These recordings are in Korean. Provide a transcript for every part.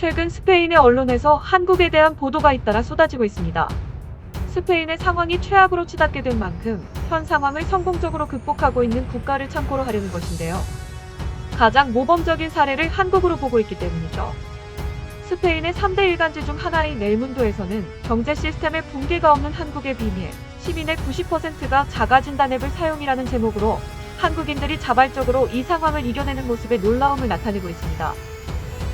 최근 스페인의 언론에서 한국에 대한 보도가 잇따라 쏟아지고 있습니다. 스페인의 상황이 최악으로 치닫게 된 만큼 현 상황을 성공적으로 극복하고 있는 국가를 참고로 하려는 것인데요. 가장 모범적인 사례를 한국으로 보고 있기 때문이죠. 스페인의 3대 일간지 중 하나인 넬문도에서는 경제 시스템의 붕괴가 없는 한국의 비밀, 시민의 90%가 자가진단 앱을 사용이라는 제목으로 한국인들이 자발적으로 이 상황을 이겨내는 모습에 놀라움을 나타내고 있습니다.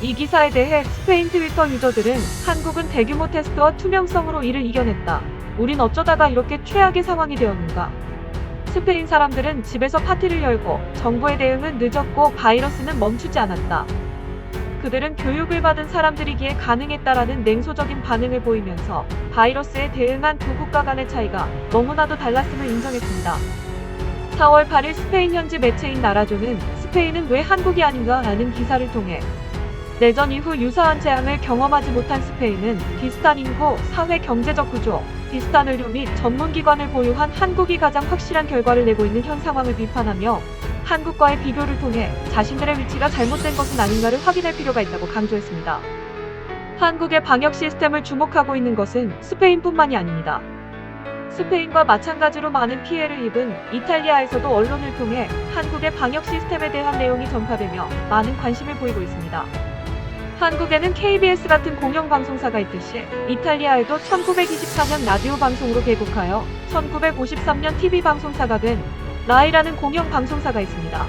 이 기사에 대해 스페인 트위터 유저들은 한국은 대규모 테스트와 투명성으로 이를 이겨냈다. 우린 어쩌다가 이렇게 최악의 상황이 되었는가? 스페인 사람들은 집에서 파티를 열고 정부의 대응은 늦었고 바이러스는 멈추지 않았다. 그들은 교육을 받은 사람들이기에 가능했다라는 냉소적인 반응을 보이면서 바이러스에 대응한 두 국가 간의 차이가 너무나도 달랐음을 인정했습니다. 4월 8일 스페인 현지 매체인 나라조는 스페인은 왜 한국이 아닌가 라는 기사를 통해 내전 이후 유사한 재앙을 경험하지 못한 스페인은 비슷한 인구, 사회 경제적 구조, 비슷한 의료 및 전문기관을 보유한 한국이 가장 확실한 결과를 내고 있는 현 상황을 비판하며 한국과의 비교를 통해 자신들의 위치가 잘못된 것은 아닌가를 확인할 필요가 있다고 강조했습니다. 한국의 방역 시스템을 주목하고 있는 것은 스페인뿐만이 아닙니다. 스페인과 마찬가지로 많은 피해를 입은 이탈리아에서도 언론을 통해 한국의 방역 시스템에 대한 내용이 전파되며 많은 관심을 보이고 있습니다. 한국에는 KBS 같은 공영방송사가 있듯이 이탈리아에도 1924년 라디오 방송으로 개국하여 1953년 TV 방송사가 된 라이라는 공영방송사가 있습니다.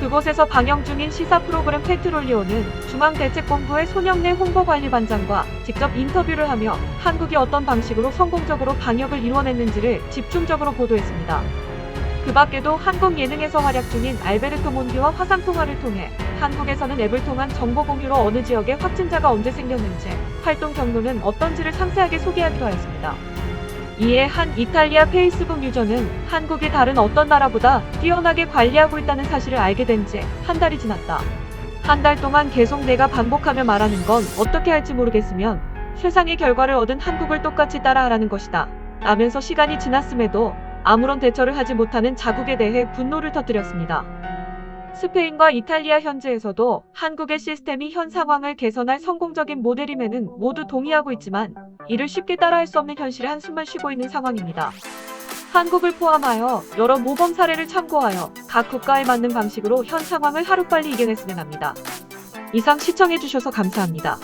그곳에서 방영 중인 시사 프로그램 페트롤리오는 중앙대책본부의 손영래 홍보관리반장과 직접 인터뷰를 하며 한국이 어떤 방식으로 성공적으로 방역을 이뤄냈는지를 집중적으로 보도했습니다. 그 밖에도 한국 예능에서 활약 중인 알베르토 몬디와 화상통화를 통해 한국에서는 앱을 통한 정보 공유로 어느 지역에 확진자가 언제 생겼는지, 활동 경로는 어떤지를 상세하게 소개하기도 하였습니다. 이에 한 이탈리아 페이스북 유저는 한국이 다른 어떤 나라보다 뛰어나게 관리하고 있다는 사실을 알게 된 지 한 달이 지났다. 한 달 동안 계속 내가 반복하며 말하는 건 어떻게 할지 모르겠으면 세상의 결과를 얻은 한국을 똑같이 따라하라는 것이다. 라면서 시간이 지났음에도 아무런 대처를 하지 못하는 자국에 대해 분노를 터뜨렸습니다. 스페인과 이탈리아 현지에서도 한국의 시스템이 현 상황을 개선할 성공적인 모델임에는 모두 동의하고 있지만 이를 쉽게 따라할 수 없는 현실에 한숨을 쉬고 있는 상황입니다. 한국을 포함하여 여러 모범 사례를 참고하여 각 국가에 맞는 방식으로 현 상황을 하루빨리 이겨냈으면 합니다. 이상 시청해주셔서 감사합니다.